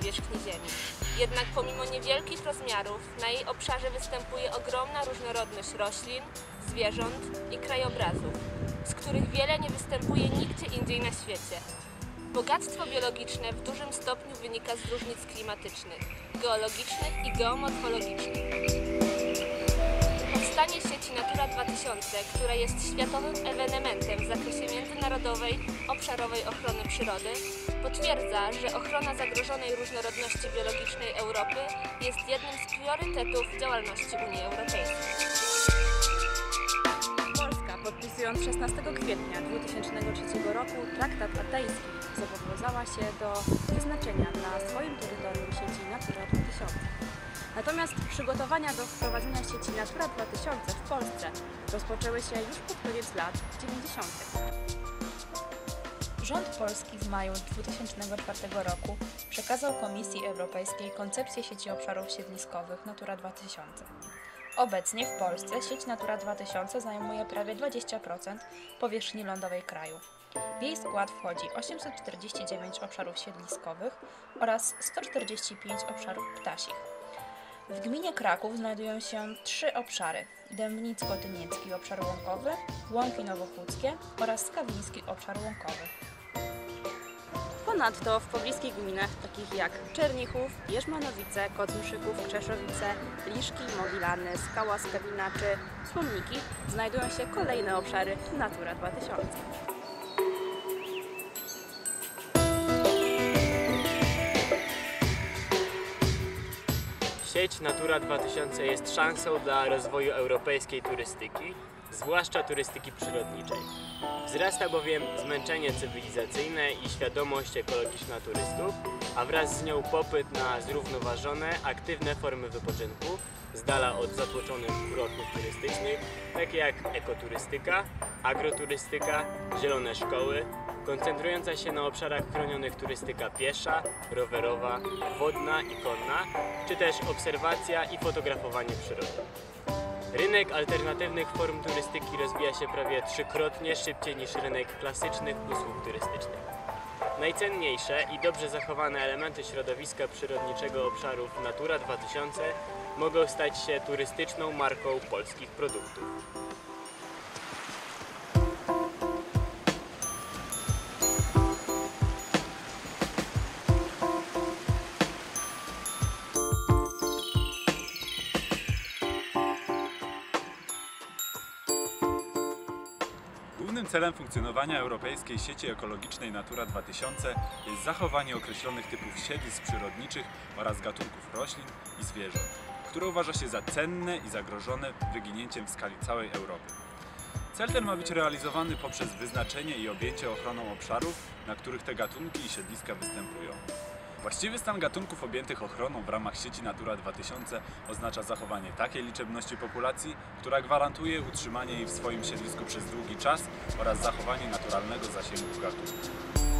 powierzchni Ziemi. Jednak pomimo niewielkich rozmiarów, na jej obszarze występuje ogromna różnorodność roślin, zwierząt i krajobrazów, z których wiele nie występuje nigdzie indziej na świecie. Bogactwo biologiczne w dużym stopniu wynika z różnic klimatycznych, geologicznych i geomorfologicznych. Powstanie sieci Natura 2000, która jest światowym ewenementem w zakresie międzynarodowej, obszarowej ochrony przyrody, potwierdza, że ochrona zagrożonej różnorodności biologicznej Europy jest jednym z priorytetów działalności Unii Europejskiej. Polska, podpisując 16 kwietnia 2003 roku traktat atejski, zobowiązała się do wyznaczenia na swoim terytorium sieci Natura 2000. Natomiast przygotowania do wprowadzenia sieci Natura 2000 w Polsce rozpoczęły się już pod koniec lat 90. Rząd polski w maju 2004 roku przekazał Komisji Europejskiej koncepcję sieci obszarów siedliskowych Natura 2000. Obecnie w Polsce sieć Natura 2000 zajmuje prawie 20% powierzchni lądowej kraju. W jej skład wchodzi 849 obszarów siedliskowych oraz 145 obszarów ptasich. W gminie Kraków znajdują się trzy obszary: Dębnicko-Tyniecki obszar łąkowy, Łąki Nowochódzkie oraz Skawiński obszar łąkowy. Ponadto w pobliskich gminach takich jak Czernichów, Jerzmanowice, Kocmyszyków, Krzeszowice, Liszki, Mogilany, Skała Skawina czy Słomniki znajdują się kolejne obszary Natura 2000. Sieć Natura 2000 jest szansą dla rozwoju europejskiej turystyki, zwłaszcza turystyki przyrodniczej. Wzrasta bowiem zmęczenie cywilizacyjne i świadomość ekologiczna turystów, a wraz z nią popyt na zrównoważone, aktywne formy wypoczynku, z dala od zatłoczonych kurortów turystycznych, takie jak ekoturystyka, agroturystyka, zielone szkoły, koncentrująca się na obszarach chronionych turystyka piesza, rowerowa, wodna i konna, czy też obserwacja i fotografowanie przyrody. Rynek alternatywnych form turystyki rozwija się prawie trzykrotnie szybciej niż rynek klasycznych usług turystycznych. Najcenniejsze i dobrze zachowane elementy środowiska przyrodniczego obszarów Natura 2000 mogą stać się turystyczną marką polskich produktów. Głównym celem funkcjonowania Europejskiej Sieci Ekologicznej Natura 2000 jest zachowanie określonych typów siedlisk przyrodniczych oraz gatunków roślin i zwierząt, które uważa się za cenne i zagrożone wyginięciem w skali całej Europy. Cel ten ma być realizowany poprzez wyznaczenie i objęcie ochroną obszarów, na których te gatunki i siedliska występują. Właściwy stan gatunków objętych ochroną w ramach sieci Natura 2000 oznacza zachowanie takiej liczebności populacji, która gwarantuje utrzymanie jej w swoim siedlisku przez długi czas oraz zachowanie naturalnego zasięgu gatunków.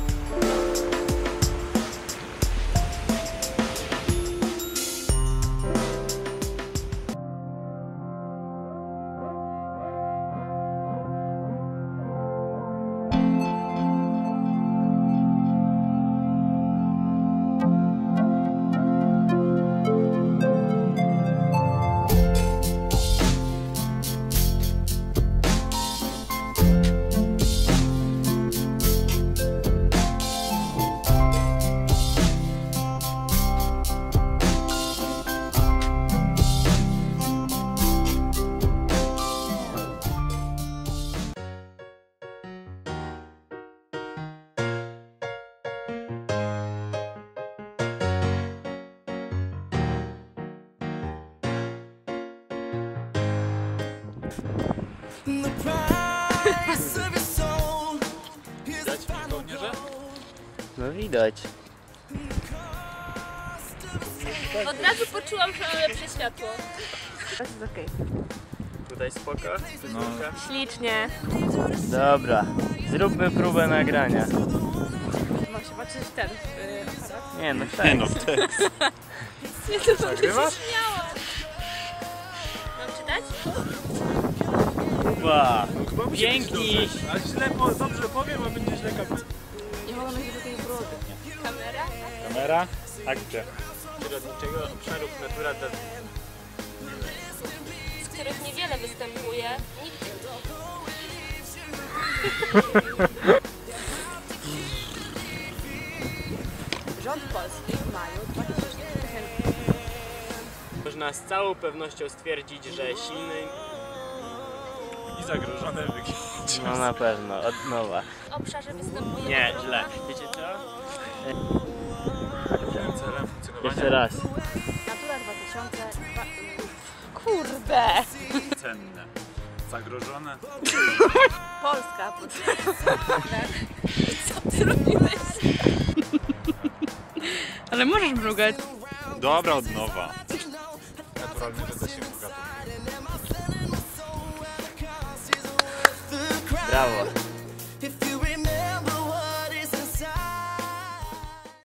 Widać żołnierze? No widać. Od razu poczułam, że mam lepsze światło. To jest okej. Tutaj spoko? No. Ślicznie. Dobra, zróbmy próbę nagrania. Mam się patrzeć w ten y, aparat. Nie no, tak. Nie no, te, Nie, to Nagrywasz? śmiałam. Mam czytać? Kuba, chyba musi być Dzięki. dobrze. Ale źle, po, dobrze powiem, a będzie źle kapić. Nie mogę mieć do tej brody. Kamera? Kamera, akcja. Przyrodniczego obszarów Natura 2000. z których niewiele występuje nigdzie. Rząd polski w maju 2000 Można z całą pewnością stwierdzić, że silny... Zagrożone wyginięciem. No na pewno, od nowa. W obszarze występuje Nie, źle. Wiecie co? Celem funkcjonowania Jeszcze raz. Natura 2000 dwa- Kurde! cenne. Zagrożone Polska pod Ale możesz mrugać. Dobra, od nowa. Naturalnego zasięgu gatunku. 干了